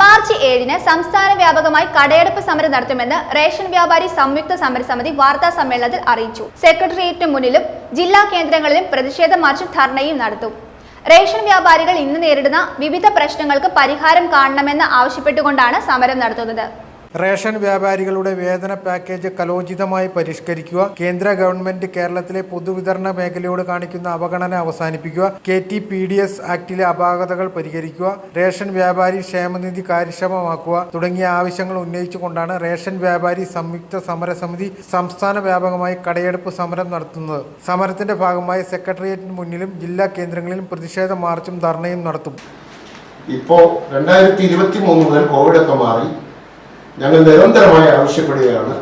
March ഏഴിന് സംസ്ഥാന വ്യാപകമായി കടയടപ്പ് സമരം നടത്തുമെന്ന് റേഷൻ വ്യാപാരി സംയുക്ത സമരസമിതി വാർത്താ സമ്മേളനത്തിൽ അറിയിച്ചു. സെക്രട്ടേറിയറ്റിന് മുന്നിലും ജില്ലാ കേന്ദ്രങ്ങളിലും പ്രതിഷേധ മാർച്ചും ധർണയും നടത്തും. റേഷൻ വ്യാപാരികൾ ഇന്ന് നേരിടുന്ന വിവിധ പ്രശ്നങ്ങൾക്ക് പരിഹാരം കാണണമെന്ന് ആവശ്യപ്പെട്ടുകൊണ്ടാണ് സമരം നടത്തുന്നത്. റേഷൻ വ്യാപാരികളുടെ വേതന പാക്കേജ് കലോചിതമായി പരിഷ്കരിക്കുക കേന്ദ്ര ഗവൺമെന്റ് കേരളത്തിലെ പൊതുവിതരണ മേഖലയോട് കാണിക്കുന്ന അവഗണന അവസാനിപ്പിക്കുക K T P D S ആക്ടിലെ അപാകതകൾ പരിഹരിക്കുക റേഷൻ വ്യാപാരി ക്ഷേമനിധി കാര്യക്ഷമമാക്കുക തുടങ്ങിയ ആവശ്യങ്ങൾ ഉന്നയിച്ചുകൊണ്ടാണ് റേഷൻ വ്യാപാരി സംയുക്ത സമരസമിതി സംസ്ഥാന വ്യാപകമായി കടയെടുപ്പ് സമരം നടത്തുന്നത്. സമരത്തിന്റെ ഭാഗമായി സെക്രട്ടേറിയറ്റിന് മുന്നിലും ജില്ലാ കേന്ദ്രങ്ങളിലും പ്രതിഷേധ മാർച്ചും ധർണയും നടത്തും. ഇപ്പോൾ രണ്ടായിരത്തി ഇരുപത്തി മൂന്ന് മുതൽ കോവിഡൊക്കെ മാറി ഞങ്ങൾ നിരന്തരമായി ആവശ്യപ്പെടുകയാണ്.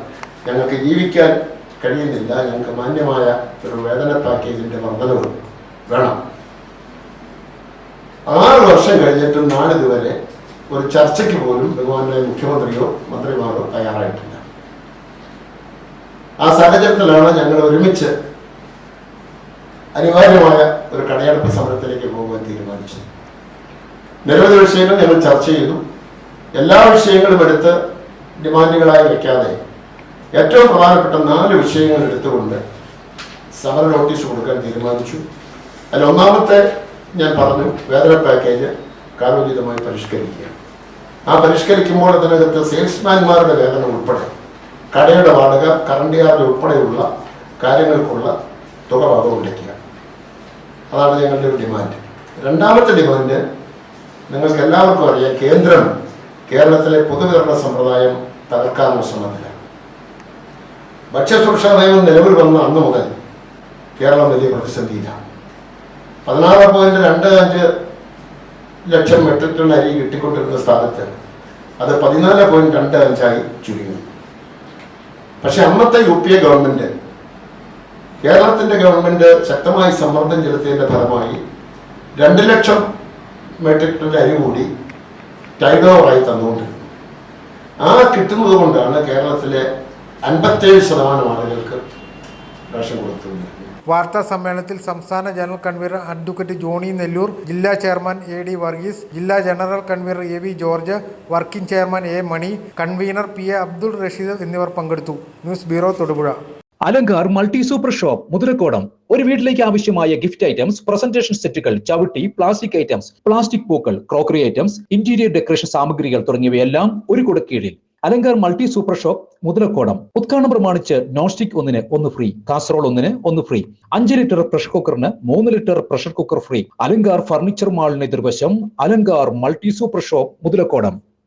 ഞങ്ങൾക്ക് ജീവിക്കാൻ കഴിയുന്നില്ല. ഞങ്ങൾക്ക് മാന്യമായ ഒരു വേതന പാക്കേജിന്റെ വർധനവ് വേണം. ആറ് വർഷം കഴിഞ്ഞിട്ടും നാളിതുവരെ ഒരു ചർച്ചയ്ക്ക് പോലും ബഹുമാനായ മുഖ്യമന്ത്രിയോ മന്ത്രിമാരോ തയ്യാറായിട്ടില്ല. ആ സാഹചര്യത്തിലാണ് ഞങ്ങൾ ഒരുമിച്ച് അനിവാര്യമായ ഒരു കടയടപ്പ് സമരത്തിലേക്ക് പോകുവാൻ തീരുമാനിച്ചത്. നിരവധി വിഷയങ്ങൾ ഞങ്ങൾ ചർച്ച ചെയ്തു. എല്ലാ വിഷയങ്ങളും എടുത്ത് ഡിമാൻഡുകളായി വയ്ക്കാതെ ഏറ്റവും പ്രധാനപ്പെട്ട നാല് വിഷയങ്ങൾ എടുത്തുകൊണ്ട് സമര നോട്ടീസ് കൊടുക്കാൻ തീരുമാനിച്ചു. അതിൽ ഒന്നാമത്തെ ഞാൻ പറഞ്ഞു വേതന പാക്കേജ് കാലോചിതമായി പരിഷ്കരിക്കുക. ആ പരിഷ്കരിക്കുമ്പോൾ അതിനകത്ത് സെയിൽസ്മാൻമാരുടെ വേതനം ഉൾപ്പെടെ കടയുടെ വാടക കറണ്ട് ചാർജ് ഉൾപ്പെടെയുള്ള കാര്യങ്ങൾക്കുള്ള തുക വകവുണ്ടാക്കുക അതാണ് ഞങ്ങളുടെ ഒരു ഡിമാൻഡ് രണ്ടാമത്തെ ഡിമാൻഡ് നിങ്ങൾക്ക് എല്ലാവർക്കും അറിയാം കേന്ദ്രം കേരളത്തിലെ പൊതുവിതരണ സമ്പ്രദായം തകർക്കാനുള്ള ശ്രമത്തിലാണ്. ഭക്ഷ്യസുരക്ഷാ നിയമം നിലവിൽ വന്ന അന്ന് മുതൽ കേരളം വലിയ പ്രതിസന്ധിയിലാണ്. പതിനാറ് പോയിന്റ് രണ്ട് അഞ്ച് ലക്ഷം മെട്രിക് ടൺ അരി കിട്ടിക്കൊണ്ടിരുന്ന സ്ഥാനത്ത് അത് പതിനാല് പോയിന്റ് രണ്ട് അഞ്ചായി ചുരുങ്ങി. പക്ഷെ അന്നത്തെ യു പി എ ഗവൺമെന്റ് കേരളത്തിന്റെ ഗവൺമെന്റ് ശക്തമായി സമ്മർദ്ദം ചെലുത്തിയതിന്റെ ഫലമായി രണ്ട് ലക്ഷം മെട്രിക് ടൺ അരി കൂടി ടൈഡ് ഓവറായി തന്നുകൊണ്ടിരുന്നു. ആ കിട്ടുന്നത് കൊണ്ടാണ് കേരളത്തിലെ അൻപത്തേഴ് ശതമാനം ആളുകൾക്ക് റേഷൻ കൊടുത്തുകൊണ്ടിരുന്നത്. വാർത്താ സമ്മേളനത്തിൽ സംസ്ഥാന general convener advocate Johnny Nellore ജില്ലാ ചെയർമാൻ എ ഡി വർഗീസ് ജില്ലാ general convener A V George working chairman A Mani convener P A Abdul Rasheed എന്നിവർ പങ്കെടുത്തു. News bureau Thodupuzha. Alankar multi super shop Muthalakodam. ഒരു വീട്ടിലേക്ക് ആവശ്യമായ ഗിഫ്റ്റ് ഐറ്റംസ് പ്രസന്റേഷൻ സെറ്റുകൾ ചവിട്ടി plastic items plastic പൂക്കൾ ക്രോക്കറി ഐറ്റംസ് ഇന്റീരിയർ ഡെക്കറേഷൻ സാമഗ്രികൾ തുടങ്ങിയവയെല്ലാം ഒരു കുടക്കീഴിൽ. Alankar multi super shop Muthalakodam. ഉദ്ഘാടനം പ്രമാണിച്ച് നോൺ സ്റ്റിക് ഒന്നിന് ഒന്ന് ഫ്രീ കാസറോൾ ഒന്നിന് ഒന്ന് ഫ്രീ അഞ്ച് ലിറ്റർ പ്രഷർ കുക്കറിന് മൂന്ന് litre pressure cooker free Alankar furniture മാളിന് എതിർവശം Alankar multi super shop Muthalakodam.